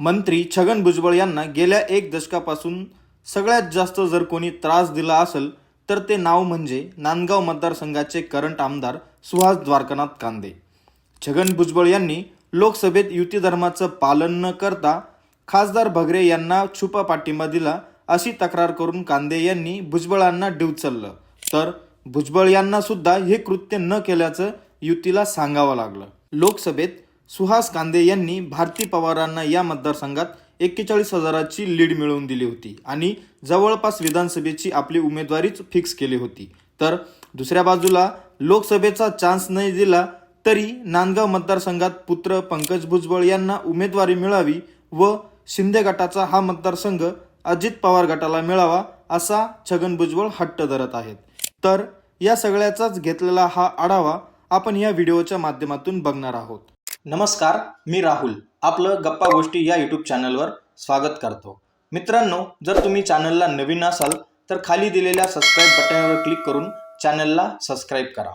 मंत्री छगन भुजबळ यांना गेल्या एक दशकापासून सगळ्यात जास्त जर कोणी त्रास दिला असेल तर ते नाव म्हणजे नांदगाव मतदारसंघाचे करंट आमदार सुहास द्वारकानाथ कांदे. छगन भुजबळ यांनी लोकसभेत युती धर्माचं पालन न करता खासदार भगरे यांना छुपा पाठिंबा दिला अशी तक्रार करून कांदे यांनी भुजबळांना डिवचललं तर भुजबळ यांना सुद्धा हे कृत्य न केल्याचं युतीला सांगावं लागलं. लोकसभेत सुहास कांदे यांनी भारती पवारांना या मतदारसंघात एक्केचाळीस हजाराची लीड मिळवून दिली होती आणि जवळपास विधानसभेची आपली उमेदवारीच फिक्स केली होती. तर दुसऱ्या बाजूला लोकसभेचा चान्स नाही दिला तरी नांदगाव मतदारसंघात पुत्र पंकज भुजबळ यांना उमेदवारी मिळावी व शिंदे गटाचा हा मतदारसंघ अजित पवार गटाला मिळावा असा छगन भुजबळ हट्ट धरत आहेत. तर या सगळ्याचाच घेतलेला हा आढावा आपण या व्हिडिओच्या माध्यमातून बघणार आहोत. नमस्कार मी राहुल. आपलं गप्पा गोष्टी या यूट्यूब चॅनलवर स्वागत करतो. मित्रांनो जर तुम्ही चॅनलला नवीन असाल तर खाली दिलेल्या सबस्क्राईब बटनावर क्लिक करून चॅनलला सबस्क्राईब करा.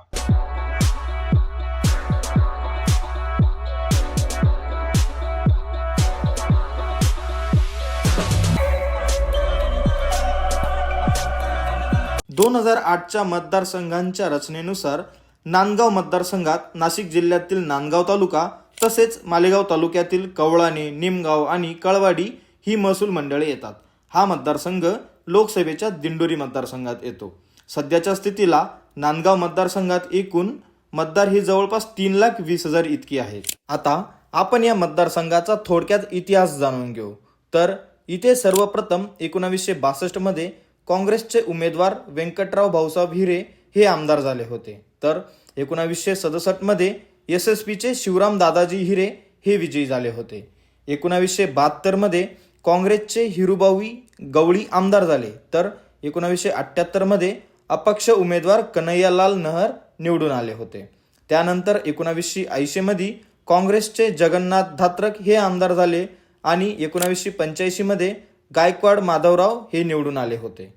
दोन हजार आठच्या मतदारसंघांच्या रचनेनुसार नांदगाव मतदारसंघात नाशिक जिल्ह्यातील नांदगाव तालुका तसेच मालेगाव तालुक्यातील कवळाणे निमगाव आणि कळवाडी ही महसूल मंडळे येतात. हा मतदारसंघ लोकसभेच्या दिंडोरी मतदारसंघात येतो. सध्याच्या स्थितीला नांदगाव मतदारसंघात एकूण मतदार ही जवळपास तीन लाख वीस हजार इतकी आहेत. आता आपण या मतदारसंघाचा थोडक्यात इतिहास जाणून घेऊ. तर इथे सर्वप्रथम एकोणावीसशे बासष्टमध्ये काँग्रेसचे उमेदवार व्यंकटराव भाऊसाहेब हिरे हे आमदार झाले होते. तर एकोणावीसशे सदुसष्टमध्ये एस एस पीचे शिवराम दादाजी हिरे हे विजयी झाले होते. एकोणावीसशे बहात्तरमध्ये काँग्रेसचे हिरुबावी गवळी आमदार झाले. तर एकोणावीसशे अठ्ठ्याहत्तरमध्ये अपक्ष उमेदवार कन्हैयालाल नहर निवडून आले होते. त्यानंतर एकोणावीसशे ऐंशीमध्ये काँग्रेसचे जगन्नाथ धात्रक हे आमदार झाले आणि एकोणावीसशे पंच्याऐंशीमध्ये गायकवाड माधवराव हे निवडून आले होते.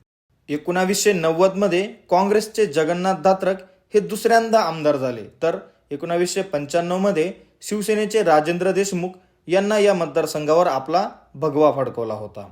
एकोणावीसशे नव्वदमध्ये काँग्रेसचे जगन्नाथ धात्रक हे दुसऱ्यांदा आमदार झाले. तर एकोणावीसशे पंच्याण्णवमध्ये शिवसेनेचे राजेंद्र देशमुख यांना या मतदारसंघावर आपला भगवा फडकवला होता.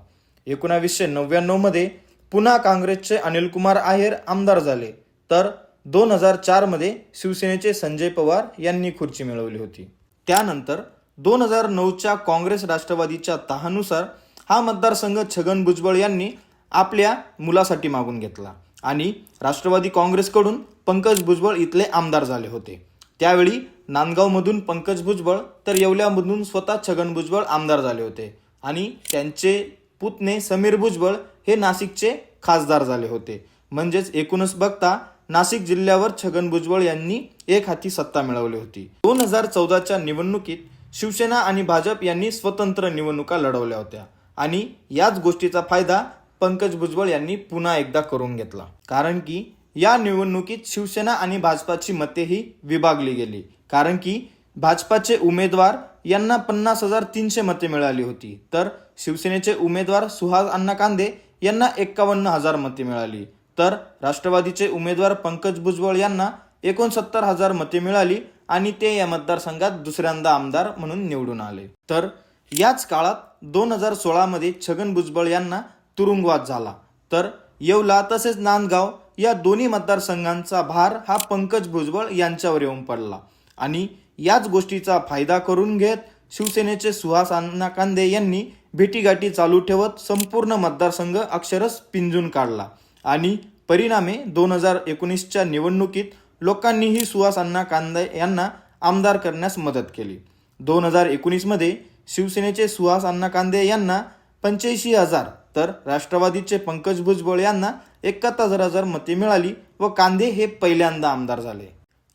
एकोणावीसशे नव्याण्णवमध्ये पुन्हा काँग्रेसचे अनिलकुमार आहेर आमदार झाले. तर दोन हजार चारमध्ये शिवसेनेचे संजय पवार यांनी खुर्ची मिळवली होती. त्यानंतर दोन हजार नऊच्या काँग्रेस राष्ट्रवादीच्या तहानुसार हा मतदारसंघ छगन भुजबळ यांनी आपल्या मुलासाठी मागून घेतला. आणि राष्ट्रवादी काँग्रेसकडून पंकज भुजबळ इथले आमदार झाले होते. त्यावेळी नांदगावमधून पंकज भुजबळ तर येवल्यामधून स्वतः छगन भुजबळ आमदार झाले होते आणि त्यांचे पुतणे समीर भुजबळ हे नाशिकचे खासदार झाले होते. म्हणजेच एकूणच बघता नाशिक जिल्ह्यावर छगन भुजबळ यांनी एक हाती सत्ता मिळवली होती. दोन हजार चौदाच्या निवडणुकीत शिवसेना आणि भाजप यांनी स्वतंत्र निवडणुका लढवल्या होत्या आणि याच गोष्टीचा फायदा पंकज भुजबळ यांनी पुन्हा एकदा करून घेतला. कारण की या निवडणुकीत शिवसेना आणि भाजपाची मतेही विभागली गेली. कारण की भाजपाचे उमेदवार यांना पन्नास हजार तीनशे मते मिळाली होती. तर शिवसेनेचे उमेदवार सुहास अण्णा कांदे यांना एक्कावन्न हजार मते मिळाली. तर राष्ट्रवादीचे उमेदवार पंकज भुजबळ यांना एकोणसत्तर हजार मते मिळाली आणि ते या मतदारसंघात दुसऱ्यांदा आमदार म्हणून निवडून आले. तर याच काळात दोन हजार सोळामध्ये छगन भुजबळ यांना तुरुंगवाद झाला. तर येवला तसेच नांदगाव या दोन्ही मतदारसंघांचा भार हा पंकज भुजबळ यांच्यावर येऊन पडला. आणि याच गोष्टीचा फायदा करून घेत शिवसेनेचे सुहास अण्णा कांदे यांनी भेटीगाठी चालू ठेवत संपूर्ण मतदारसंघ अक्षरच पिंजून काढला. आणि परिणामे दोन हजार एकोणीसच्या निवडणुकीत लोकांनीही सुहास अण्णा कांदे यांना आमदार करण्यास मदत केली. दोन हजार एकोणीसमध्ये शिवसेनेचे सुहास अण्णा कांदे यांना पंच्याऐंशी हजार तर राष्ट्रवादीचे पंकज भुजबळ यांना एकाहत्तर हजार मते मिळाली व कांदे हे पहिल्यांदा आमदार झाले.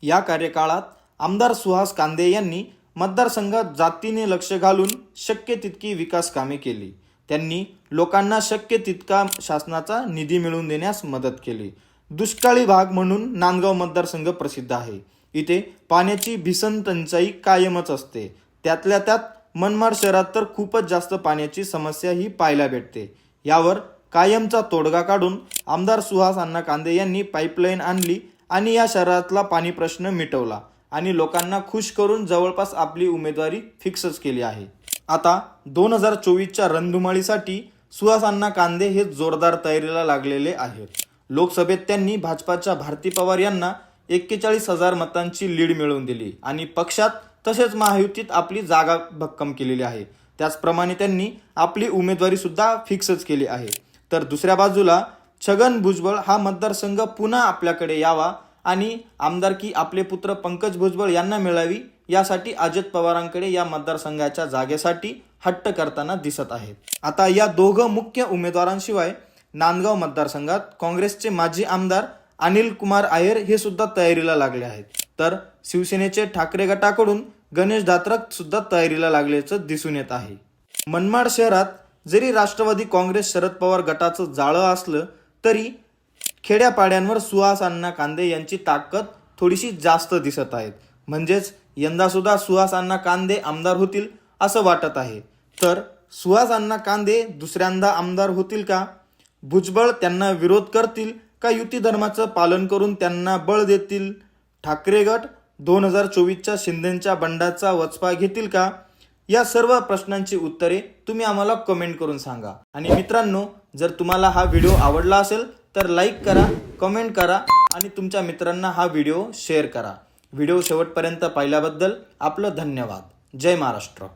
या कार्यकाळात आमदार सुहास कांदे यांनी मतदारसंघात जातीने लक्ष घालून शक्य तितकी विकास कामे केली. त्यांनी लोकांना शक्य तितका शासनाचा निधी मिळवून देण्यास मदत केली. दुष्काळी भाग म्हणून नांदगाव मतदारसंघ प्रसिद्ध आहे. इथे पाण्याची भीषण टंचाई कायमच असते. त्यातल्या त्यात मनमाड शहरात तर खूपच जास्त पाण्याची समस्या ही पाहायला भेटते. यावर कायमचा तोडगा काढून आमदार सुहास अण्णा कांदे यांनी पाईपलाईन आणली आणि या शहरातला पाणी प्रश्न मिटवला आणि लोकांना खुश करून जवळपास आपली उमेदवारी फिक्सच केली आहे. आता दोन हजार चोवीसच्या रणधुमाळीसाठी सुहासांना कांदे हे जोरदार तयारीला लागलेले आहेत. लोकसभेत त्यांनी भाजपाच्या भारती पवार यांना एक्केचाळीस हजार मतांची लीड मिळवून दिली आणि पक्षात तसेच महायुतीत आपली जागा भक्कम केलेली आहे. त्याचप्रमाणे त्यांनी आपली उमेदवारी सुद्धा फिक्सच केली आहे. तर दुसऱ्या बाजूला छगन भुजबळ हा मतदारसंघ पुन्हा आपल्याकडे यावा आणि आमदारकी आपले पुत्र पंकज भुजबळ यांना मिळावी यासाठी अजित पवारांकडे या मतदारसंघाच्या जागेसाठी हट्ट करताना दिसत आहेत. आता या दोघं मुख्य उमेदवारांशिवाय नांदगाव मतदारसंघात काँग्रेसचे माजी आमदार अनिल कुमार आयर हे सुद्धा तयारीला लागले आहेत. तर शिवसेनेचे ठाकरे गटाकडून गणेश दात्रक सुद्धा तयारीला लागल्याचं दिसून येत आहे. मनमाड शहरात जरी राष्ट्रवादी काँग्रेस शरद पवार गटाचं जाळं असलं तरी खेड्यापाड्यांवर सुहास अण्णा कांदे यांची ताकद थोडीशी जास्त दिसत आहेत म्हणजेच यंदासुद्धा सुहास अण्णा कांदे आमदार होतील असं वाटत आहे. तर सुहास अण्णा कांदे दुसऱ्यांदा आमदार होतील का? भुजबळ त्यांना विरोध करतील का? युती धर्माचं पालन करून त्यांना बळ देतील? ठाकरे गट दोन हजार चोवीसच्या शिंदेच्या बंडाचा वचपा घेतील का? या सर्व प्रश्नांची उत्तरे तुम्ही आम्हाला कमेंट करून सांगा. आणि मित्रांनो जर तुम्हाला हा व्हिडिओ आवडला असेल तर लाईक करा कमेंट करा आणि तुमच्या मित्रांना हा व्हिडिओ शेअर करा. व्हिडिओ शेवटपर्यंत पाहिल्याबद्दल आपलं धन्यवाद. जय महाराष्ट्र.